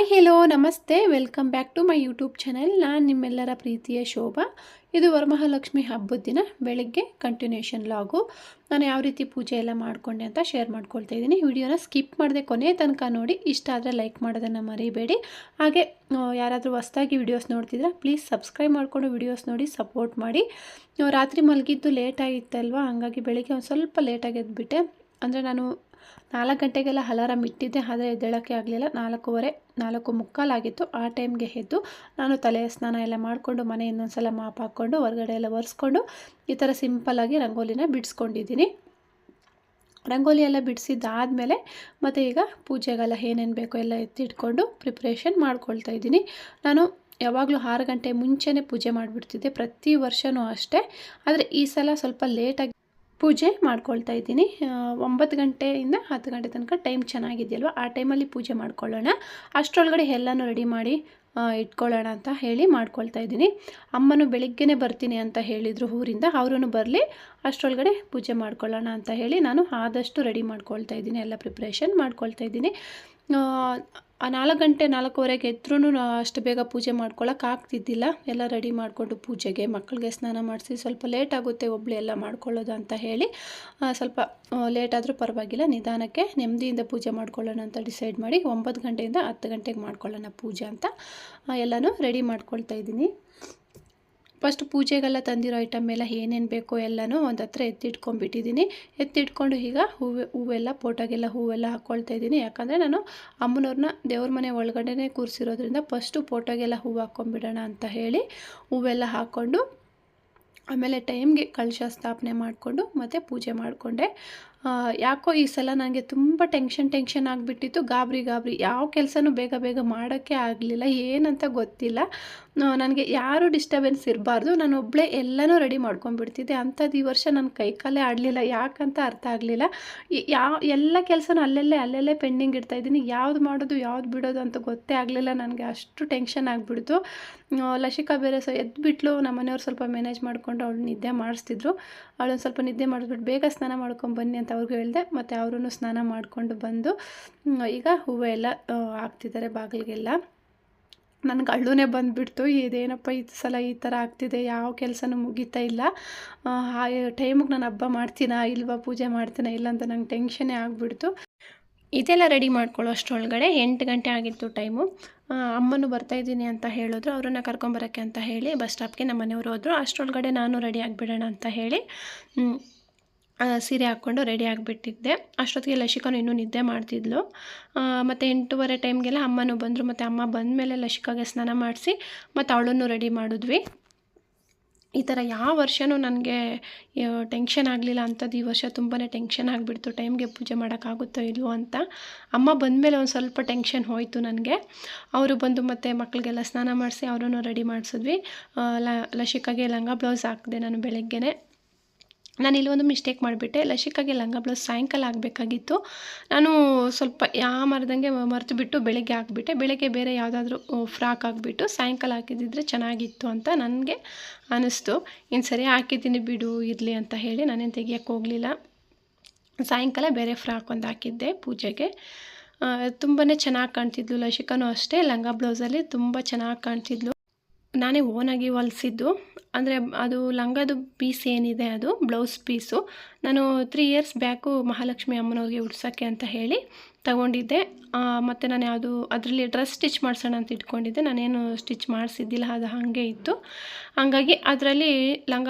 Hi hello ನಮಸ್ತೆ. Welcome back to my YouTube channel ನಾನು ನಿಮ್ಮೆಲ್ಲರ ಪ್ರೀತಿಯ ಶೋಭಾ. ಇದು ವರಮಹಾಲಕ್ಷ್ಮಿ ಹಬ್ಬದ ದಿನ. ಬೆಳಗ್ಗೆ ಕಂಟಿನ್ಯೂಷನ್ ಲಾಗು ನಾನು ಯಾವ ರೀತಿ ಪೂಜೆ ಎಲ್ಲ ಮಾಡಿಕೊಂಡೆ ಅಂತ ಶೇರ್ ಮಾಡ್ಕೊಳ್ತಾ ಇದ್ದೀನಿ. ವಿಡಿಯೋನ ಸ್ಕಿಪ್ ಮಾಡದೆ ಕೊನೆ ತನಕ ನೋಡಿ. ಇಷ್ಟ ಆದರೆ ಲೈಕ್ ಮಾಡೋದನ್ನು ಮರಿಬೇಡಿ. ಹಾಗೆ ಯಾರಾದರೂ ಹೊಸದಾಗಿ ವಿಡಿಯೋಸ್ ನೋಡ್ತಿದ್ರೆ ಪ್ಲೀಸ್ ಸಬ್ಸ್ಕ್ರೈಬ್ ಮಾಡಿಕೊಂಡು ವಿಡಿಯೋಸ್ ನೋಡಿ ಸಪೋರ್ಟ್ ಮಾಡಿ. ರಾತ್ರಿ ಮಲಗಿದ್ದು ಲೇಟ್ ಆಗಿತ್ತಲ್ವ? ಹಾಗಾಗಿ ಬೆಳಿಗ್ಗೆ ಒಂದು ಸ್ವಲ್ಪ ಲೇಟಾಗಿ ಎದ್ಬಿಟ್ಟೆ. ಅಂದರೆ ನಾನು ನಾಲ್ಕು ಗಂಟೆಗೆಲ್ಲ ಅಲಾರಾಮ್ ಇಟ್ಟಿದ್ದೆ, ಆದರೆ ಎದ್ದೇಳೋಕ್ಕೆ ಆಗಲಿಲ್ಲ. ನಾಲ್ಕೂವರೆ, ನಾಲ್ಕು ಮುಕ್ಕಾಲಾಗಿತ್ತು. ಆ ಟೈಮ್ಗೆ ಎದ್ದು ನಾನು ತಲೆ ಸ್ನಾನ ಎಲ್ಲ ಮಾಡಿಕೊಂಡು, ಮನೆ ಇನ್ನೊಂದು ಸಲ ಮಾಪ್ ಹಾಕ್ಕೊಂಡು, ಹೊರಗಡೆ ಎಲ್ಲ ಒರೆಸ್ಕೊಂಡು, ಈ ಥರ ಸಿಂಪಲ್ಲಾಗಿ ರಂಗೋಲಿನ ಬಿಡಿಸ್ಕೊಂಡಿದ್ದೀನಿ. ರಂಗೋಲಿ ಎಲ್ಲ ಬಿಡಿಸಿದ್ದಾದಮೇಲೆ ಮತ್ತು ಈಗ ಪೂಜೆಗೆಲ್ಲ ಏನೇನು ಬೇಕೋ ಎಲ್ಲ ಎತ್ತಿಟ್ಕೊಂಡು ಪ್ರಿಪ್ರೇಷನ್ ಮಾಡ್ಕೊಳ್ತಾ ಇದ್ದೀನಿ. ನಾನು ಯಾವಾಗಲೂ ಆರು ಗಂಟೆ ಮುಂಚೆನೇ ಪೂಜೆ ಮಾಡಿಬಿಡ್ತಿದ್ದೆ, ಪ್ರತಿ ವರ್ಷವೂ ಅಷ್ಟೇ. ಆದರೆ ಈ ಸಲ ಸ್ವಲ್ಪ ಲೇಟಾಗಿ ಪೂಜೆ ಮಾಡ್ಕೊಳ್ತಾ ಇದ್ದೀನಿ. ಒಂಬತ್ತು ಗಂಟೆಯಿಂದ ಹತ್ತು ಗಂಟೆ ತನಕ ಟೈಮ್ ಚೆನ್ನಾಗಿದೆಯಲ್ವ? ಆ ಟೈಮಲ್ಲಿ ಪೂಜೆ ಮಾಡ್ಕೊಳ್ಳೋಣ. ಅಷ್ಟರೊಳಗಡೆ ಎಲ್ಲನೂ ರೆಡಿ ಮಾಡಿ ಇಟ್ಕೊಳ್ಳೋಣ ಅಂತ ಹೇಳಿ ಮಾಡ್ಕೊಳ್ತಾ ಇದ್ದೀನಿ. ಅಮ್ಮನು ಬೆಳಿಗ್ಗೆನೇ ಬರ್ತೀನಿ ಅಂತ ಹೇಳಿದರು ಊರಿಂದ. ಅವರೂ ಬರಲಿ, ಅಷ್ಟರೊಳಗಡೆ ಪೂಜೆ ಮಾಡ್ಕೊಳ್ಳೋಣ ಅಂತ ಹೇಳಿ ನಾನು ಆದಷ್ಟು ರೆಡಿ ಮಾಡ್ಕೊಳ್ತಾ ಇದ್ದೀನಿ. ಎಲ್ಲ ಪ್ರಿಪ್ರೇಷನ್ ಮಾಡ್ಕೊಳ್ತಾ ಇದ್ದೀನಿ. ನಾಲ್ಕು ಗಂಟೆ ನಾಲ್ಕೂವರೆಗೆ ಎದ್ರೂ ಅಷ್ಟು ಬೇಗ ಪೂಜೆ ಮಾಡ್ಕೊಳಕ್ಕೆ ಆಗ್ತಿದ್ದಿಲ್ಲ. ಎಲ್ಲ ರೆಡಿ ಮಾಡಿಕೊಂಡು ಪೂಜೆಗೆ ಮಕ್ಕಳಿಗೆ ಸ್ನಾನ ಮಾಡಿಸಿ ಸ್ವಲ್ಪ ಲೇಟ್ ಆಗುತ್ತೆ, ಒಬ್ಳು ಎಲ್ಲ ಮಾಡ್ಕೊಳ್ಳೋದು ಅಂತ ಹೇಳಿ ಸ್ವಲ್ಪ ಲೇಟ್ ಆದರೂ ಪರವಾಗಿಲ್ಲ, ನಿಧಾನಕ್ಕೆ ನೆಮ್ಮದಿಯಿಂದ ಪೂಜೆ ಮಾಡ್ಕೊಳ್ಳೋಣ ಅಂತ ಡಿಸೈಡ್ ಮಾಡಿ ಒಂಬತ್ತು ಗಂಟೆಯಿಂದ ಹತ್ತು ಗಂಟೆಗೆ ಮಾಡ್ಕೊಳ್ಳೋಣ ಪೂಜೆ ಅಂತ ಎಲ್ಲನೂ ರೆಡಿ ಮಾಡ್ಕೊಳ್ತಾ ಇದ್ದೀನಿ. ಫಸ್ಟ್ ಪೂಜೆಗೆಲ್ಲ ತಂದಿರೋ ಐಟಮ್ ಎಲ್ಲ ಏನೇನು ಬೇಕೋ ಎಲ್ಲನೂ ಒಂದು ಹತ್ರ ಎತ್ತಿಟ್ಕೊಂಡ್ಬಿಟ್ಟಿದ್ದೀನಿ ಎತ್ತಿಟ್ಕೊಂಡು ಈಗ ಹೂವೆ, ಹೂವೆಲ್ಲ ಫೋಟೋಗೆಲ್ಲ ಹೂವೆಲ್ಲ ಹಾಕ್ಕೊಳ್ತಾ ಇದ್ದೀನಿ ಯಾಕಂದರೆ ನಾನು ಅಮ್ಮನವ್ರನ್ನ ದೇವ್ರ ಮನೆ ಒಳಗಡೆನೇ ಕೂರಿಸಿರೋದ್ರಿಂದ ಫಸ್ಟು ಫೋಟೋಗೆಲ್ಲ ಹೂವು ಹಾಕ್ಕೊಂಬಿಡೋಣ ಅಂತ ಹೇಳಿ ಹೂವೆಲ್ಲ ಹಾಕ್ಕೊಂಡು ಆಮೇಲೆ ಟೈಮ್ಗೆ ಕಳಶ ಸ್ಥಾಪನೆ ಮಾಡಿಕೊಂಡು ಮತ್ತು ಪೂಜೆ ಮಾಡಿಕೊಂಡೆ. ಯಾಕೋ ಈ ಸಲ ನನಗೆ ತುಂಬ ಟೆನ್ಷನ್ ಟೆನ್ಷನ್ ಆಗಿಬಿಟ್ಟಿತ್ತು. ಗಾಬರಿ ಗಾಬರಿ ಯಾವ ಕೆಲಸನೂ ಬೇಗ ಬೇಗ ಮಾಡೋಕ್ಕೆ ಆಗಲಿಲ್ಲ. ಏನಂತ ಗೊತ್ತಿಲ್ಲ. ನನಗೆ ಯಾರು ಡಿಸ್ಟರ್ಬೆನ್ಸ್ ಇರಬಾರ್ದು. ನಾನು ಒಬ್ಬಳೇ ಎಲ್ಲನೂ ರೆಡಿ ಮಾಡ್ಕೊಂಡ್ಬಿಡ್ತಿದ್ದೆ. ಅಂಥದ್ದು ಈ ವರ್ಷ ನನ್ನ ಕೈಕಾಲೇ ಆಡಲಿಲ್ಲ. ಯಾಕಂತ ಅರ್ಥ ಆಗಲಿಲ್ಲ. ಯಾವ ಎಲ್ಲ ಕೆಲಸನೂ ಅಲ್ಲಲ್ಲೇ ಅಲ್ಲಲ್ಲೇ ಪೆಂಡಿಂಗ್ ಇಡ್ತಾಯಿದ್ದೀನಿ ಯಾವ್ದು ಮಾಡೋದು, ಯಾವ್ದು ಬಿಡೋದು ಅಂತ ಗೊತ್ತೇ ಆಗಲಿಲ್ಲ. ನನಗೆ ಅಷ್ಟು ಟೆನ್ಷನ್ ಆಗಿಬಿಡ್ತು. ಲಶಿಕಾ ಬೇರೆ ಸೊ, ಎದ್ಬಿಟ್ಲು. ನಮ್ಮ ಮನೆಯವ್ರು ಸ್ವಲ್ಪ ಮ್ಯಾನೇಜ್ ಮಾಡಿಕೊಂಡು ಅವಳು ನಿದ್ದೆ ಮಾಡಿಸ್ತಿದ್ರು. ಅವಳೊಂದು ಸ್ವಲ್ಪ ನಿದ್ದೆ ಮಾಡಿಸ್ಬಿಟ್ಟು ಬೇಗ ಸ್ನಾನ ಮಾಡ್ಕೊಂಡು ಬನ್ನಿ ಅಂತ ಅವ್ರಿಗೂ ಹೇಳಿದೆ ಮತ್ತು ಅವರು ಸ್ನಾನ ಮಾಡಿಕೊಂಡು ಬಂದು ಈಗ ಹೂವು ಎಲ್ಲ ಹಾಕ್ತಿದ್ದಾರೆ ಬಾಗಿಲಿಗೆಲ್ಲ. ನನಗೆ ಅಳ್ಳುನೇ ಬಂದುಬಿಡ್ತು ಇದೇನಪ್ಪ ಈ ಸಲ ಈ ಥರ ಆಗ್ತಿದೆ ಯಾವ ಕೆಲಸನೂ ಮುಗೀತಾ ಇಲ್ಲ. ಆ, ಟೈಮಿಗೆ ನಾನು ಹಬ್ಬ ಮಾಡ್ತೀನಾ ಇಲ್ವಾ ಪೂಜೆ ಮಾಡ್ತೀನಾ ಇಲ್ಲ ಅಂತ ನಂಗೆ ಟೆನ್ಷನೇ ಆಗಿಬಿಡ್ತು. ಇದೆಲ್ಲ ರೆಡಿ ಮಾಡ್ಕೊಳ್ಳೋ ಅಷ್ಟರೊಳಗಡೆ ಎಂಟು ಗಂಟೆ ಆಗಿತ್ತು ಟೈಮು ಅಮ್ಮನೂ ಬರ್ತಾಯಿದ್ದೀನಿ ಅಂತ ಹೇಳಿದ್ರು ಅವರನ್ನು ಕರ್ಕೊಂಬರೋಕ್ಕೆ ಅಂತ ಹೇಳಿ ಬಸ್ ಸ್ಟಾಪ್ಗೆ ನಮ್ಮ ಮನೆಯವರು ಹೋದರು. ಅಷ್ಟರೊಳಗಡೆ ನಾನು ರೆಡಿ ಆಗಿಬಿಡೋಣ ಅಂತ ಹೇಳಿ ಸೀರೆ ಹಾಕ್ಕೊಂಡು ರೆಡಿ ಆಗಿಬಿಟ್ಟಿದ್ದೆ. ಅಷ್ಟೊತ್ತಿಗೆ ಲಶಿಕಾನು ಇನ್ನೂ ನಿದ್ದೆ ಮಾಡ್ತಿದ್ಲು. ಮತ್ತು ಎಂಟೂವರೆ ಟೈಮ್ಗೆಲ್ಲ ಅಮ್ಮನೂ ಬಂದರು. ಮತ್ತು ಅಮ್ಮ ಬಂದ ಮೇಲೆ ಲಶಿಕಾಗೆ ಸ್ನಾನ ಮಾಡಿಸಿ ಮತ್ತು ಅವಳನ್ನು ರೆಡಿ ಮಾಡಿದ್ವಿ. ಈ ಥರ ಯಾವ ವರ್ಷವೂ ನನಗೆ ಟೆನ್ಷನ್ ಆಗಲಿಲ್ಲ ಅಂಥದ್ದು ಈ ವರ್ಷ ತುಂಬಾ ಟೆನ್ಷನ್ ಆಗಿಬಿಡ್ತು. ಟೈಮ್ಗೆ ಪೂಜೆ ಮಾಡೋಕ್ಕಾಗುತ್ತೋ ಇಲ್ವೋ ಅಂತ. ಅಮ್ಮ ಬಂದಮೇಲೆ ಒಂದು ಸ್ವಲ್ಪ ಟೆನ್ಷನ್ ಹೋಯಿತು ನನಗೆ. ಅವರು ಬಂದು ಮತ್ತೆ ಮಕ್ಕಳಿಗೆಲ್ಲ ಸ್ನಾನ ಮಾಡಿಸಿ ಅವರನ್ನು ರೆಡಿ ಮಾಡಿಸಿದ್ವಿ. ಲಶಿಕಾಗೆ ಲಂಗ ಬ್ಲೌಸ್ ಹಾಕಿದೆ ನಾನು ಬೆಳಗ್ಗೆನೆ. ನಾನು ಇಲ್ಲಿ ಒಂದು ಮಿಸ್ಟೇಕ್ ಮಾಡಿಬಿಟ್ಟೆ. ಲಶಿಕಾಗೆ ಲಂಗ ಬ್ಲೌಸ್ ಸಾಯಂಕಾಲ ಆಗಬೇಕಾಗಿತ್ತು. ನಾನು ಸ್ವಲ್ಪ ಯಾ ಮರದಂಗೆ ಮರೆತು ಬಿಟ್ಟು ಬೆಳಗ್ಗೆ ಹಾಕ್ಬಿಟ್ಟೆ ಬೆಳಗ್ಗೆ ಬೇರೆ ಯಾವುದಾದ್ರೂ ಫ್ರಾಕ್ ಆಗಿಬಿಟ್ಟು ಸಾಯಂಕಾಲ ಹಾಕಿದ್ದಿದ್ರೆ ಚೆನ್ನಾಗಿತ್ತು ಅಂತ ನನಗೆ ಅನ್ನಿಸ್ತು ಇನ್ನು ಸರಿ ಹಾಕಿದ್ದೀನಿ ಬಿಡು, ಇರಲಿ ಅಂತ ಹೇಳಿ ನಾನೇನು ತೆಗಿಯೋಕ್ಕೆ ಹೋಗಲಿಲ್ಲ. ಸಾಯಂಕಾಲ ಬೇರೆ ಫ್ರಾಕ್ ಒಂದು ಹಾಕಿದ್ದೆ ಪೂಜೆಗೆ. ತುಂಬಾ ಚೆನ್ನಾಗಿ ಕಾಣ್ತಿದ್ಲು ಲಶಿಕಾನೂ ಅಷ್ಟೇ. ಲಂಗ ಬ್ಲೌಸಲ್ಲಿ ತುಂಬ ಚೆನ್ನಾಗಿ ಕಾಣ್ತಿದ್ಲು. ನಾನೇ ಓನಾಗಿ ಹೊಲಿಸಿದ್ದು. ಅಂದರೆ ಅದು ಲಂಗದ ಪೀಸ್ ಏನಿದೆ ಅದು ಬ್ಲೌಸ್ ಪೀಸು ನಾನು ತ್ರೀ ಇಯರ್ಸ್ ಬ್ಯಾಕು ಮಹಾಲಕ್ಷ್ಮಿ ಅಮ್ಮನವ್ರಿಗೆ ಉಡ್ಸೋಕ್ಕೆ ಅಂತ ಹೇಳಿ ತಗೊಂಡಿದ್ದೆ. ಮತ್ತು ನಾನು ಯಾವುದು ಅದರಲ್ಲಿ ಡ್ರೆಸ್ ಸ್ಟಿಚ್ ಮಾಡಿಸೋಣ ಅಂತ ಇಟ್ಕೊಂಡಿದ್ದೆ. ನಾನೇನು ಸ್ಟಿಚ್ ಮಾಡಿಸಿದ್ದಿಲ್ಲ, ಅದು ಹಾಗೆ ಇತ್ತು. ಹಾಗಾಗಿ ಅದರಲ್ಲಿ ಲಂಗ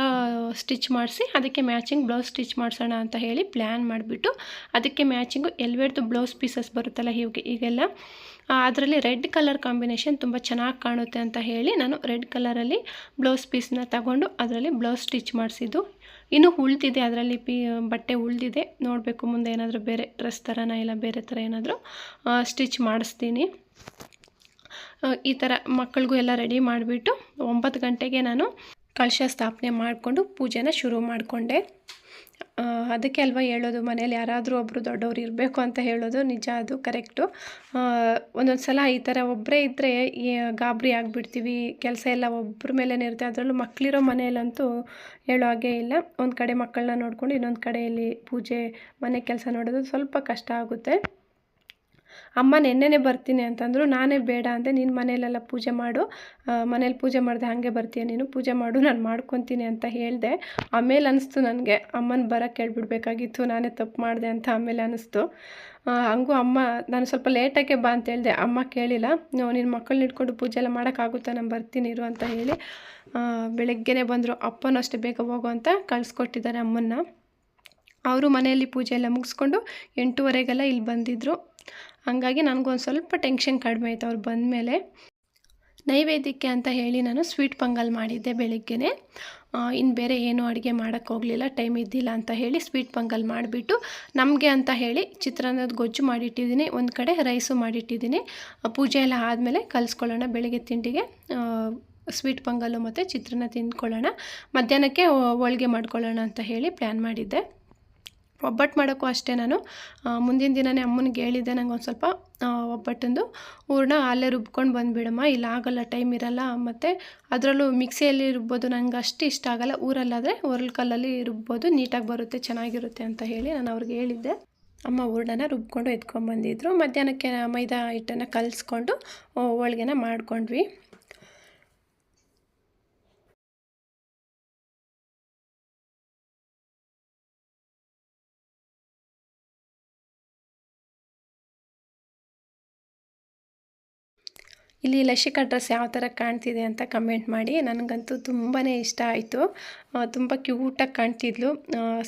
ಸ್ಟಿಚ್ ಮಾಡಿಸಿ, ಅದಕ್ಕೆ ಮ್ಯಾಚಿಂಗ್ ಬ್ಲೌಸ್ ಸ್ಟಿಚ್ ಮಾಡಿಸೋಣ ಅಂತ ಹೇಳಿ ಪ್ಲ್ಯಾನ್ ಮಾಡಿಬಿಟ್ಟು, ಅದಕ್ಕೆ ಮ್ಯಾಚಿಂಗು ಎಲ್ವೇಡ್ದು ಬ್ಲೌಸ್ ಪೀಸಸ್ ಬರುತ್ತಲ್ಲ ಹೀಗೆ ಈಗೆಲ್ಲ ಅದರಲ್ಲಿ ರೆಡ್ ಕಲರ್ ಕಾಂಬಿನೇಷನ್ ತುಂಬ ಚೆನ್ನಾಗಿ ಕಾಣುತ್ತೆ ಅಂತ ಹೇಳಿ ನಾನು ರೆಡ್ ಕಲರಲ್ಲಿ ಬ್ಲೌಸ್ ಪೀಸ್ನ ತಗೊಂಡು ಅದರಲ್ಲಿ ಬ್ಲೌಸ್ ಸ್ಟಿಚ್ ಮಾಡಿಸಿದ್ದು. ಇನ್ನೂ ಉಳ್ದಿದೆ ಅದರಲ್ಲಿ ಪಿ, ಬಟ್ಟೆ ಉಳಿದಿದೆ. ನೋಡಬೇಕು ಮುಂದೆ ಏನಾದರೂ ಬೇರೆ ಡ್ರೆಸ್ ಥರನ ಇಲ್ಲ ಬೇರೆ ಥರ ಏನಾದರೂ ಸ್ಟಿಚ್ ಮಾಡಿಸ್ತೀನಿ. ಈ ಥರ ಮಕ್ಕಳಿಗೂ ಎಲ್ಲ ರೆಡಿ ಮಾಡಿಬಿಟ್ಟು ಒಂಬತ್ತು ಗಂಟೆಗೆ ನಾನು ಕಳಶ ಸ್ಥಾಪನೆ ಮಾಡಿಕೊಂಡು ಪೂಜೆನ ಶುರು ಮಾಡಿಕೊಂಡೆ. ಅದಕ್ಕೆ ಅಲ್ವಾ ಹೇಳೋದು ಮನೇಲಿ ಯಾರಾದರೂ ಒಬ್ಬರು ದೊಡ್ಡವ್ರು ಇರಬೇಕು ಅಂತ ಹೇಳೋದು ನಿಜ, ಅದು ಕರೆಕ್ಟು ಒಂದೊಂದು ಸಲ ಈ ಥರ ಒಬ್ಬರೇ ಇದ್ದರೆ ಗಾಬರಿ ಆಗಿಬಿಡ್ತೀವಿ, ಕೆಲಸ ಎಲ್ಲ ಒಬ್ಬರ ಮೇಲೇ ಇರುತ್ತೆ ಅದರಲ್ಲೂ ಮಕ್ಕಳಿರೋ ಮನೆಯಲ್ಲಂತೂ ಹೇಳೋ ಹಾಗೆ ಇಲ್ಲ. ಒಂದು ಕಡೆ ಮಕ್ಕಳನ್ನ ನೋಡ್ಕೊಂಡು ಇನ್ನೊಂದು ಕಡೆಯಲ್ಲಿ ಪೂಜೆ, ಮನೆ ಕೆಲಸ ನೋಡೋದು ಸ್ವಲ್ಪ ಕಷ್ಟ ಆಗುತ್ತೆ. ಅಮ್ಮ ನೆನ್ನೆನೇ ಬರ್ತೀನಿ ಅಂತಂದರು, ನಾನೇ ಬೇಡ ಅಂದೆ, ನೀನು ಮನೇಲೆಲ್ಲ ಪೂಜೆ ಮಾಡು ಮನೇಲಿ ಪೂಜೆ ಮಾಡಿದೆ ಹಾಗೆ ಬರ್ತೀಯ ನೀನು, ಪೂಜೆ ಮಾಡು, ನಾನು ಮಾಡ್ಕೊತೀನಿ ಅಂತ ಹೇಳಿದೆ. ಆಮೇಲೆ ಅನಿಸ್ತು ನನಗೆ, ಅಮ್ಮನ ಬರೋಕ್ಕೆ ಹೇಳ್ಬಿಡ್ಬೇಕಾಗಿತ್ತು, ನಾನೇ ತಪ್ಪು ಮಾಡಿದೆ ಅಂತ ಆಮೇಲೆ ಅನ್ನಿಸ್ತು ಹಂಗೂ ಅಮ್ಮ, ನಾನು ಸ್ವಲ್ಪ ಲೇಟಾಗೆ ಬಾ ಅಂತ ಹೇಳಿದೆ, ಅಮ್ಮ ಕೇಳಿಲ್ಲ ನಿನ್ನ ಮಕ್ಕಳನ್ನ ಇಟ್ಕೊಂಡು ಪೂಜೆ ಎಲ್ಲ ಮಾಡೋಕ್ಕಾಗುತ್ತಾ, ನಾನು ಬರ್ತೀನಿ, ಇರು ಅಂತ ಹೇಳಿ ಬೆಳಗ್ಗೆನೇ ಬಂದರು, ಅಪ್ಪನೂ ಅಷ್ಟೇ ಬೇಗ ಹೋಗು ಅಂತ ಕಳಿಸ್ಕೊಟ್ಟಿದ್ದಾರೆ ಅಮ್ಮನ್ನ. ಅವರು ಮನೆಯಲ್ಲಿ ಪೂಜೆ ಎಲ್ಲ ಮುಗಿಸ್ಕೊಂಡು ಎಂಟೂವರೆಗೆಲ್ಲ ಇಲ್ಲಿ ಬಂದಿದ್ದರು ಹಾಗಾಗಿ ನನಗೊಂದು ಸ್ವಲ್ಪ ಟೆನ್ಷನ್ ಕಡಿಮೆ ಆಯಿತು ಅವ್ರು ಬಂದಮೇಲೆ. ನೈವೇದ್ಯಕ್ಕೆ ಅಂತ ಹೇಳಿ ನಾನು ಸ್ವೀಟ್ ಪೊಂಗಲ್ ಮಾಡಿದ್ದೆ ಬೆಳಿಗ್ಗೆನೆ. ಇನ್ನು ಬೇರೆ ಏನು ಅಡುಗೆ ಹೋಗಲಿಲ್ಲ ಟೈಮ್ ಇದ್ದಿಲ್ಲ ಅಂತ ಹೇಳಿ ಸ್ವೀಟ್ ಪೊಂಗಲ್ ಮಾಡಿಬಿಟ್ಟು ನಮಗೆ ಅಂತ ಹೇಳಿ ಚಿತ್ರಾನ್ನದ ಗೊಜ್ಜು ಮಾಡಿಟ್ಟಿದ್ದೀನಿ, ಒಂದು ಕಡೆ ರೈಸು ಮಾಡಿಟ್ಟಿದ್ದೀನಿ. ಪೂಜೆ ಎಲ್ಲ ಆದಮೇಲೆ ಕಲಿಸ್ಕೊಳ್ಳೋಣ, ಬೆಳಗ್ಗೆ ತಿಂಡಿಗೆ ಸ್ವೀಟ್ ಪೊಂಗಲ್ಲು ಮತ್ತು ಚಿತ್ರಾನ್ನ ತಿಂದ್ಕೊಳ್ಳೋಣ. ಮಧ್ಯಾಹ್ನಕ್ಕೆ ಹೋಳ್ಗೆ ಮಾಡ್ಕೊಳ್ಳೋಣ ಅಂತ ಹೇಳಿ ಪ್ಲ್ಯಾನ್ ಮಾಡಿದ್ದೆ. ಒಬ್ಬಟ್ಟು ಮಾಡೋಕ್ಕೂ ಅಷ್ಟೇ ನಾನು. ಮುಂದಿನ ದಿನವೇ ಅಮ್ಮನಿಗೆ ಹೇಳಿದ್ದೆ, ನಂಗೆ ಒಂದು ಸ್ವಲ್ಪ ಒಬ್ಬಟ್ಟಂದು ಹೂರ್ಣ ಅಲ್ಲೇ ರುಬ್ಕೊಂಡು ಬಂದುಬಿಡಮ್ಮ, ಇಲ್ಲ ಆಗಲ್ಲ, ಟೈಮ್ ಇರಲ್ಲ ಮತ್ತು ಅದರಲ್ಲೂ ಮಿಕ್ಸಿಯಲ್ಲಿ ರುಬ್ಬೋದು, ನಂಗೆ ಅಷ್ಟು ಇಷ್ಟ ಆಗಲ್ಲ. ಊರಲ್ಲಾದರೆ ಒರಳು ಕಲ್ಲಲ್ಲಿ ರುಬ್ಬೋದು, ನೀಟಾಗಿ ಬರುತ್ತೆ, ಚೆನ್ನಾಗಿರುತ್ತೆ ಅಂತ ಹೇಳಿ ನಾನು ಅವ್ರಿಗೆ ಹೇಳಿದ್ದೆ. ಅಮ್ಮ ಹೂರ್ಣನ ರುಬ್ಕೊಂಡು ಎತ್ಕೊಂಡ್ಬಂದಿದ್ರು ಮಧ್ಯಾಹ್ನಕ್ಕೆ ಮೈದಾ ಹಿಟ್ಟನ್ನು ಕಲಿಸ್ಕೊಂಡು ಹೋಳ್ಗೆನ ಮಾಡ್ಕೊಂಡ್ವಿ. ಇಲ್ಲಿ ಲಶಿಕಾ ಡ್ರೆಸ್ ಯಾವ ಥರ ಕಾಣ್ತಿದೆ ಅಂತ ಕಮೆಂಟ್ ಮಾಡಿ. ನನಗಂತೂ ತುಂಬಾ ಇಷ್ಟ ಆಯಿತು. ತುಂಬ ಕ್ಯೂಟಾಗಿ ಕಾಣ್ತಿದ್ಲು.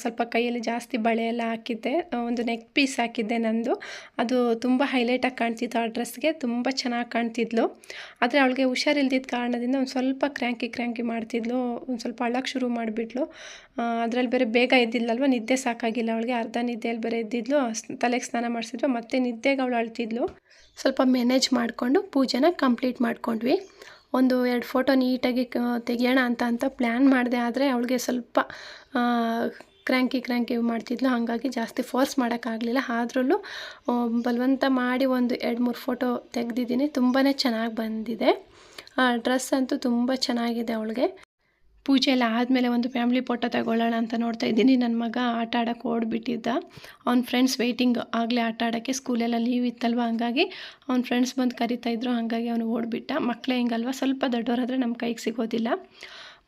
ಸ್ವಲ್ಪ ಕೈಯಲ್ಲಿ ಜಾಸ್ತಿ ಬಳೆ ಎಲ್ಲ ಹಾಕಿದ್ದೆ. ಒಂದು ನೆಕ್ ಪೀಸ್ ಹಾಕಿದ್ದೆ ನಂದು. ಅದು ತುಂಬ ಹೈಲೈಟಾಗಿ ಕಾಣ್ತಿತ್ತು ಆ ಡ್ರೆಸ್ಗೆ ತುಂಬ ಚೆನ್ನಾಗಿ ಕಾಣ್ತಿದ್ಲು. ಆದರೆ ಅವಳಿಗೆ ಹುಷಾರಿಲ್ದಿದ್ದ ಕಾರಣದಿಂದ ಒಂದು ಸ್ವಲ್ಪ ಕ್ರ್ಯಾಂಕಿ ಕ್ರ್ಯಾಂಕಿ ಮಾಡ್ತಿದ್ಲು. ಒಂದು ಸ್ವಲ್ಪ ಅಳಕ್ಕೆ ಶುರು ಮಾಡಿಬಿಟ್ಲು. ಅದರಲ್ಲಿ ಬೇರೆ ಬೇಗ ಎದ್ದಿಲ್ಲಲ್ವ ನಿದ್ದೆ ಸಾಕಾಗಿಲ್ಲ ಅವಳಿಗೆ. ಅರ್ಧ ನಿದ್ದೆಯಲ್ಲಿ ಬೇರೆ ಎದ್ದಿದ್ಲು. ತಲೆಗೆ ಸ್ನಾನ ಮಾಡಿಸಿದ್ಲು ಮತ್ತೆ ನಿದ್ದೆಗೆ ಅವಳು ಅಳ್ತಿದ್ಲು. ಸ್ವಲ್ಪ ಮ್ಯಾನೇಜ್ ಮಾಡಿಕೊಂಡು ಪೂಜೆನ ಕಂಪ್ಲೀಟ್ ಮಾಡ್ಕೊಂಡ್ವಿ. ಒಂದು ಎರಡು ಫೋಟೋ ನೀಟಾಗಿ ತೆಗಿಯೋಣ ಅಂತ ಅಂತ ಪ್ಲ್ಯಾನ್ ಮಾಡಿದೆ ಆದರೆ ಅವಳಿಗೆ ಸ್ವಲ್ಪ ಕ್ರ್ಯಾಂಕಿ ಕ್ರ್ಯಾಂಕಿ ಮಾಡ್ತಿದ್ಲು. ಹಾಗಾಗಿ ಜಾಸ್ತಿ ಫೋರ್ಸ್ ಮಾಡೋಕ್ಕಾಗಲಿಲ್ಲ ಆದ್ರೂ ಬಲವಂತ ಮಾಡಿ ಒಂದು ಎರಡು, ಮೂರು ಫೋಟೋ ತೆಗೆದಿದ್ದೀನಿ. ತುಂಬಾ ಚೆನ್ನಾಗಿ ಬಂದಿದೆ. ಡ್ರೆಸ್ ಅಂತೂ ತುಂಬ ಚೆನ್ನಾಗಿದೆ ಅವಳಿಗೆ. ಪೂಜೆ ಎಲ್ಲ ಆದಮೇಲೆ ಒಂದು ಫ್ಯಾಮ್ಲಿ ಫೋಟೋ ತಗೊಳ್ಳೋಣ ಅಂತ ನೋಡ್ತಾ ಇದ್ದೀನಿ. ನನ್ನ ಮಗ ಆಟ ಆಡೋಕ್ಕೆ ಓಡ್ಬಿಟ್ಟಿದ್ದ. ಅವ್ನ ಫ್ರೆಂಡ್ಸ್ ವೆಯ್ಟಿಂಗ್ ಆಗಲೇ ಆಟ ಆಡೋಕ್ಕೆ ಸ್ಕೂಲೆಲ್ಲ ಲೀವ್ ಇತ್ತಲ್ವ? ಹಂಗಾಗಿ ಅವ್ನ ಫ್ರೆಂಡ್ಸ್ ಬಂದು ಕರಿತಾಯಿದ್ರು ಹಾಗಾಗಿ ಅವನು ಓಡಿಬಿಟ್ಟ. ಮಕ್ಕಳೇ ಹಿಂಗಲ್ವ? ಸ್ವಲ್ಪ ದೊಡ್ಡವರಾದರೆ ನಮ್ಮ ಕೈಗೆ ಸಿಗೋದಿಲ್ಲ.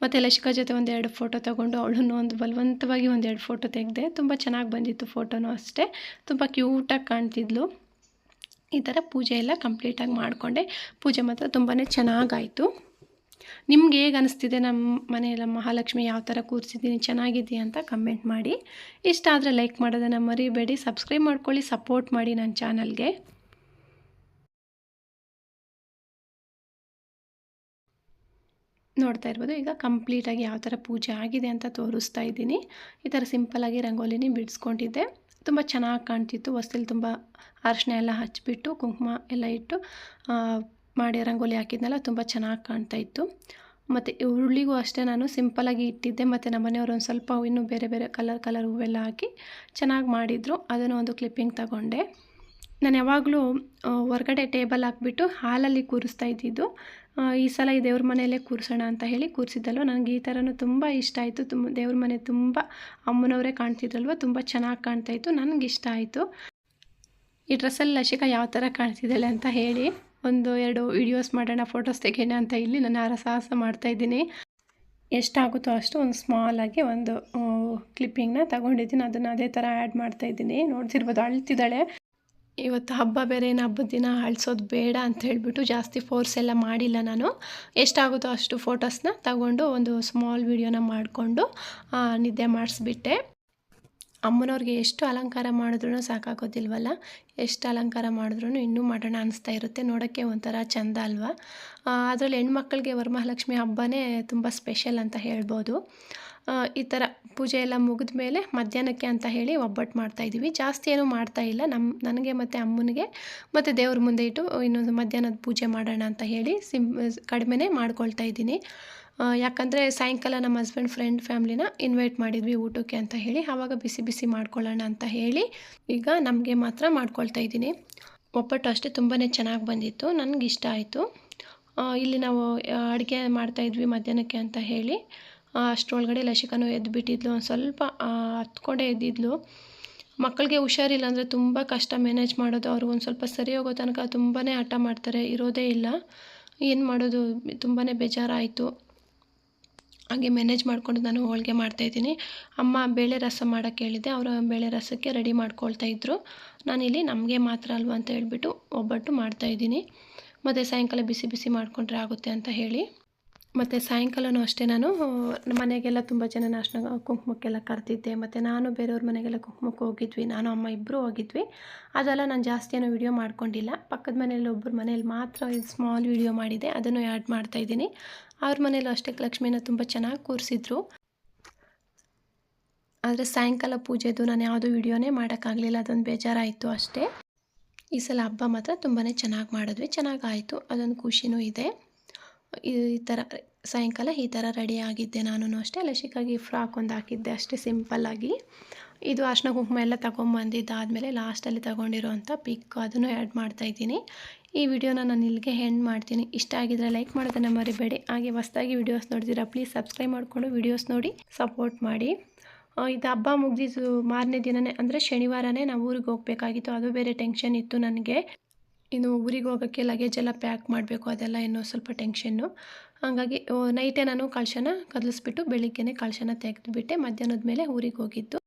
ಮತ್ತು ಲಶಿಕಾ ಜೊತೆ ಒಂದೆರಡು ಫೋಟೋ ತೊಗೊಂಡು ಅವಳನ್ನು ಒಂದು ಬಲವಂತವಾಗಿ ಒಂದೆರಡು ಫೋಟೋ ತೆಗೆದೆ. ತುಂಬ ಚೆನ್ನಾಗಿ ಬಂದಿತ್ತು ಫೋಟೋನೂ ಅಷ್ಟೇ. ತುಂಬ ಕ್ಯೂಟಾಗಿ ಕಾಣ್ತಿದ್ಲು. ಈ ಥರ ಪೂಜೆ ಎಲ್ಲ ಕಂಪ್ಲೀಟಾಗಿ ಮಾಡಿಕೊಂಡೆ. ಪೂಜೆ ಮಾತ್ರ ತುಂಬಾ ಚೆನ್ನಾಗಾಯಿತು ನಿಮ್ಗೆ ಹೇಗೆ ಅನಿಸ್ತಿದೆ ನಮ್ಮ ಮನೆಯಲ್ಲ ಮಹಾಲಕ್ಷ್ಮಿ ಯಾವ ಥರ ಕೂರಿಸಿದ್ದೀನಿ ಚೆನ್ನಾಗಿದೆಯಾ ಅಂತ ಕಮೆಂಟ್ ಮಾಡಿ. ಇಷ್ಟ ಆದರೆ ಲೈಕ್ ಮಾಡೋದನ್ನು ಮರಿಬೇಡಿ ಸಬ್ಸ್ಕ್ರೈಬ್ ಮಾಡ್ಕೊಳ್ಳಿ ಸಪೋರ್ಟ್ ಮಾಡಿ ನನ್ನ ಚಾನಲ್ಗೆ ನೋಡ್ತಾ ಇರ್ಬೋದು, ಈಗ ಕಂಪ್ಲೀಟಾಗಿ ಯಾವ ಥರ ಪೂಜೆ ಆಗಿದೆ ಅಂತ ತೋರಿಸ್ತಾ ಇದ್ದೀನಿ. ಈ ಥರ ಸಿಂಪಲಾಗಿ ರಂಗೋಲಿನಿ ಬಿಡಿಸ್ಕೊಂಡಿದ್ದೆ. ತುಂಬ ಚೆನ್ನಾಗಿ ಕಾಣ್ತಿತ್ತು ವಸ್ತಿಲಿ ತುಂಬ ಅರಶಿನ ಎಲ್ಲ ಹಚ್ಚಿಬಿಟ್ಟು ಕುಂಕುಮ ಎಲ್ಲ ಇಟ್ಟು ಮಾಡಿ ರಂಗೋಲಿ ಹಾಕಿದ್ನಲ್ಲ, ತುಂಬ ಚೆನ್ನಾಗಿ ಕಾಣ್ತಾ ಇತ್ತು. ಮತ್ತು ಹುರುಳಿಗೂ ಅಷ್ಟೇ ನಾನು ಸಿಂಪಲಾಗಿ ಇಟ್ಟಿದ್ದೆ. ಮತ್ತು ನಮ್ಮ ಮನೆಯವರು ಒಂದು ಸ್ವಲ್ಪ ಇನ್ನೂ ಬೇರೆ ಬೇರೆ ಕಲರ್ ಕಲರ್ ಹೂವೆಲ್ಲ ಹಾಕಿ ಚೆನ್ನಾಗಿ ಮಾಡಿದರು. ಅದನ್ನು ಒಂದು ಕ್ಲಿಪ್ಪಿಂಗ್ ತಗೊಂಡೆ. ನಾನು ಯಾವಾಗಲೂ ಹೊರಗಡೆ ಟೇಬಲ್ ಹಾಕ್ಬಿಟ್ಟು ಹಾಲಲ್ಲಿ ಕೂರಿಸ್ತಾ ಇದ್ದಿದ್ದು ಈ ಸಲ ಈ ದೇವ್ರ ಮನೆಯಲ್ಲೇ ಕೂರಿಸೋಣ ಅಂತ ಹೇಳಿ ಕೂರಿಸಿದ್ದಲ್ವ? ನನಗೆ ಈ ಥರನೂ ತುಂಬ ಇಷ್ಟ ಆಯಿತು. ತುಂಬ ದೇವ್ರ ಮನೆ ತುಂಬ ಅಮ್ಮನವರೇ ಕಾಣ್ತಿದ್ರಲ್ವ? ತುಂಬ ಚೆನ್ನಾಗಿ ಕಾಣ್ತಾಯಿತ್ತು ನನಗೆ ಇಷ್ಟ ಆಯಿತು. ಈ ಡ್ರೆಸ್ಸಲ್ಲಿ ಲಶಿಕಾ ಯಾವ ಥರ ಕಾಣ್ತಿದ್ದಾಳೆ ಅಂತ ಹೇಳಿ. ಒಂದು ಎರಡು ವಿಡಿಯೋಸ್ ಮಾಡೋಣ ಫೋಟೋಸ್ ತೆಗೆಯೋಣ ಅಂತ ಇಲ್ಲಿ ನಾನು ಹರಸಾಹಸ ಮಾಡ್ತಾಯಿದ್ದೀನಿ ಎಷ್ಟಾಗುತ್ತೋ ಅಷ್ಟು ಒಂದು ಸ್ಮಾಲಾಗಿ ಒಂದು ಕ್ಲಿಪ್ಪಿಂಗ್ನ ತಗೊಂಡಿದ್ದೀನಿ. ಅದನ್ನು ಅದೇ ಥರ ಆ್ಯಡ್ ಮಾಡ್ತಾಯಿದ್ದೀನಿ ನೋಡ್ತಿರ್ಬೋದು ಅಳ್ತಿದ್ದಾಳೆ. ಇವತ್ತು ಹಬ್ಬ ಬೇರೆ ಏನು ಹಬ್ಬದ ದಿನ ಅಳಿಸೋದು ಬೇಡ ಅಂತ ಹೇಳಿಬಿಟ್ಟು ಜಾಸ್ತಿ ಫೋರ್ಸ್ ಎಲ್ಲ ಮಾಡಿಲ್ಲ ನಾನು. ಎಷ್ಟಾಗುತ್ತೋ ಅಷ್ಟು ಫೋಟೋಸ್ನ ತಗೊಂಡು ಒಂದು ಸ್ಮಾಲ್ ವೀಡಿಯೋನ ಮಾಡಿಕೊಂಡು ನಿದ್ದೆ ಮಾಡಿಸ್ಬಿಟ್ಟೆ. ಅಮ್ಮನವ್ರಿಗೆ ಎಷ್ಟು ಅಲಂಕಾರ ಮಾಡಿದ್ರೂ ಸಾಕಾಗೋದಿಲ್ವಲ್ಲ? ಎಷ್ಟು ಅಲಂಕಾರ ಮಾಡಿದ್ರೂ ಇನ್ನೂ ಮಾಡೋಣ ಅನಿಸ್ತಾ ಇರುತ್ತೆ. ನೋಡೋಕ್ಕೆ ಒಂಥರ ಚೆಂದ ಅಲ್ವಾ? ಅದರಲ್ಲಿ ಹೆಣ್ಮಕ್ಳಿಗೆ ವರಮಹಾಲಕ್ಷ್ಮಿ ಹಬ್ಬನೇ ತುಂಬ ಸ್ಪೆಷಲ್ ಅಂತ ಹೇಳ್ಬೋದು. ಈ ಥರ ಪೂಜೆ ಎಲ್ಲ ಮುಗಿದ ಮೇಲೆ ಮಧ್ಯಾಹ್ನಕ್ಕೆ ಅಂತ ಹೇಳಿ ಒಬ್ಬಟ್ಟು ಮಾಡ್ತಾಯಿದ್ದೀವಿ ಜಾಸ್ತಿ ಏನೂ ಮಾಡ್ತಾ ಇಲ್ಲ. ನಮ್ಮ ನನಗೆ ಮತ್ತು ಅಮ್ಮನಿಗೆ ಮತ್ತು ದೇವ್ರ ಮುಂದೆ ಇಟ್ಟು ಇನ್ನೊಂದು ಮಧ್ಯಾಹ್ನದ ಪೂಜೆ ಮಾಡೋಣ ಅಂತ ಹೇಳಿ ಸಿಂ ಕಡಿಮೆನೇ ಮಾಡ್ಕೊಳ್ತಾ ಇದ್ದೀನಿ. ಯಾಕಂದರೆ ಸಾಯಂಕಾಲ ನಮ್ಮ ಹಸ್ಬೆಂಡ್ ಫ್ರೆಂಡ್ ಫ್ಯಾಮ್ಲಿನ ಇನ್ವೈಟ್ ಮಾಡಿದ್ವಿ ಊಟಕ್ಕೆ ಅಂತ ಹೇಳಿ. ಆವಾಗ ಬಿಸಿ ಬಿಸಿ ಮಾಡ್ಕೊಳ್ಳೋಣ ಅಂತ ಹೇಳಿ ಈಗ ನಮಗೆ ಮಾತ್ರ ಮಾಡ್ಕೊಳ್ತಾ ಇದ್ದೀನಿ. ಒಬ್ಬಟ್ಟು ಅಷ್ಟೇ ತುಂಬಾ ಚೆನ್ನಾಗಿ ಬಂದಿತ್ತು. ನನಗೆ ಇಷ್ಟ ಆಯಿತು. ಇಲ್ಲಿ ನಾವು ಅಡುಗೆ ಮಾಡ್ತಾಯಿದ್ವಿ ಮಧ್ಯಾಹ್ನಕ್ಕೆ ಅಂತ ಹೇಳಿ. ಅಷ್ಟರೊಳಗಡೆ ಲಸಿಕನೂ ಎದ್ದು ಬಿಟ್ಟಿದ್ಲು ಒಂದು ಸ್ವಲ್ಪ ಹತ್ಕೊಂಡೇ ಎದ್ದಿದ್ಲು. ಮಕ್ಕಳಿಗೆ ಹುಷಾರಿಲ್ಲ ಅಂದರೆ ತುಂಬ ಕಷ್ಟ ಮ್ಯಾನೇಜ್ ಮಾಡೋದು. ಅವ್ರಿಗೆ ಒಂದು ಸ್ವಲ್ಪ ಸರಿ ಹೋಗೋ ತನಕ ತುಂಬಾ ಹಠ ಮಾಡ್ತಾರೆ. ಇರೋದೇ ಇಲ್ಲ. ಏನು ಮಾಡೋದು? ತುಂಬಾ ಬೇಜಾರಾಯಿತು. ಹಾಗೆ ಮ್ಯಾನೇಜ್ ಮಾಡಿಕೊಂಡು ನಾನು ಹೋಳಿಗೆ ಮಾಡ್ತಾಯಿದ್ದೀನಿ ಅಮ್ಮ ಬೇಳೆ ರಸ ಮಾಡೋಕ್ಕೆ ಹೇಳಿದ್ದೆ ಅವರು ಬೇಳೆ ರಸಕ್ಕೆ ರೆಡಿ ಮಾಡ್ಕೊಳ್ತಾ ಇದ್ದರು ನಾನಿಲ್ಲಿ ನಮಗೆ ಮಾತ್ರ ಅಲ್ವಾ ಅಂತ ಹೇಳ್ಬಿಟ್ಟು ಒಬ್ಬಟ್ಟು ಮಾಡ್ತಾಯಿದ್ದೀನಿ ಮತ್ತು ಸಾಯಂಕಾಲ ಬಿಸಿ ಬಿಸಿ ಮಾಡಿಕೊಂಡ್ರೆ ಆಗುತ್ತೆ ಅಂತ ಹೇಳಿ. ಮತ್ತು ಸಾಯಂಕಾಲನೂ ಅಷ್ಟೇ ನಾನು, ಮನೆಗೆಲ್ಲ ತುಂಬ ಜನ ನಾಶನ ಕುಂಕುಮಕ್ಕೆಲ್ಲ ಕರೆದಿದ್ದೆ. ಮತ್ತು ನಾನು ಬೇರೆಯವ್ರ ಮನೆಗೆಲ್ಲ ಕುಂಕುಮಕ್ಕೆ ಹೋಗಿದ್ವಿ. ನಾನು, ಅಮ್ಮ ಇಬ್ಬರು ಹೋಗಿದ್ವಿ. ಅದೆಲ್ಲ ನಾನು ಜಾಸ್ತಿ ಏನೋ ವಿಡಿಯೋ ಮಾಡ್ಕೊಂಡಿಲ್ಲ. ಪಕ್ಕದ ಮನೆಯಲ್ಲಿ ಒಬ್ಬರ ಮನೇಲಿ ಮಾತ್ರ ಸ್ಮಾಲ್ ವಿಡಿಯೋ ಮಾಡಿದೆ. ಅದನ್ನು ಆ್ಯಡ್ ಮಾಡ್ತಾಯಿದ್ದೀನಿ ಅವ್ರ ಮನೇಲೂ ಅಷ್ಟೇ ಲಕ್ಷ್ಮಿನ ತುಂಬ ಚೆನ್ನಾಗಿ ಕೂರಿಸಿದ್ರು. ಆದರೆ ಸಾಯಂಕಾಲ ಪೂಜೆದು ನಾನು ಯಾವುದೂ ವಿಡಿಯೋನೇ ಮಾಡೋಕ್ಕಾಗಲಿಲ್ಲ, ಅದೊಂದು ಬೇಜಾರಾಯಿತು ಅಷ್ಟೇ. ಈ ಸಲ ಹಬ್ಬ ಮಾತ್ರ ತುಂಬಾ ಚೆನ್ನಾಗಿ ಮಾಡಿದ್ವಿ, ಚೆನ್ನಾಗಾಯಿತು, ಅದೊಂದು ಖುಷಿನೂ ಇದೆ. ಈ ಥರ ಸಾಯಂಕಾಲ ಈ ಥರ ರೆಡಿ ಆಗಿದ್ದೆ ನಾನು ಅಷ್ಟೇ, ಲಸಿಕಾಗಿ ಫ್ರಾಕ್ ಒಂದು ಹಾಕಿದ್ದೆ ಅಷ್ಟೇ ಸಿಂಪಲ್ಲಾಗಿ ಇದು ಅರ್ಶಿನ ಕುಂಕುಮ ಎಲ್ಲ ತೊಗೊಂಬಂದಿದ್ದಾದಮೇಲೆ ಲಾಸ್ಟಲ್ಲಿ ತೊಗೊಂಡಿರೋಂಥ ಪಿಕ್, ಅದನ್ನು ಆ್ಯಡ್ ಮಾಡ್ತಾಯಿದ್ದೀನಿ ಈ ವಿಡಿಯೋನ ನಾನು ಇಲ್ಲಿಗೆ ಹೆಂಡ್ ಮಾಡ್ತೀನಿ. ಇಷ್ಟ ಆಗಿದ್ರೆ ಲೈಕ್ ಮಾಡೋದನ್ನು ಮರಿಬೇಡಿ. ಹಾಗೆ ಹೊಸ್ದಾಗಿ ವಿಡಿಯೋಸ್ ನೋಡ್ತೀರಾ ಪ್ಲೀಸ್ ಸಬ್ಸ್ಕ್ರೈಬ್ ಮಾಡಿಕೊಂಡು ವಿಡಿಯೋಸ್ ನೋಡಿ ಸಪೋರ್ಟ್ ಮಾಡಿ. ಇದು ಹಬ್ಬ ಮುಗಿದಿದ್ದು ಮಾರನೇ ದಿನವೇ ಅಂದರೆ ಶನಿವಾರನೇ ನಾವು ಊರಿಗೆ ಹೋಗಬೇಕಾಗಿತ್ತು. ಅದು ಬೇರೆ ಟೆನ್ಷನ್ ಇತ್ತು ನನಗೆ. ಇನ್ನು ಊರಿಗೆ ಹೋಗೋಕ್ಕೆ ಲಗೇಜ್ ಎಲ್ಲ ಪ್ಯಾಕ್ ಮಾಡಬೇಕು, ಅದೆಲ್ಲ ಇನ್ನೂ ಸ್ವಲ್ಪ ಟೆನ್ಷನ್ನು ಹಾಗಾಗಿ ನೈಟೇ ನಾನು ಕಳಶನ ಕದಲಿಸ್ಬಿಟ್ಟು ಬೆಳಿಗ್ಗೆನೇ ಕಳಶನ ತೆಗೆದುಬಿಟ್ಟೆ. ಮಧ್ಯಾಹ್ನದ ಮೇಲೆ ಊರಿಗೆ ಹೋಗಿದ್ದು.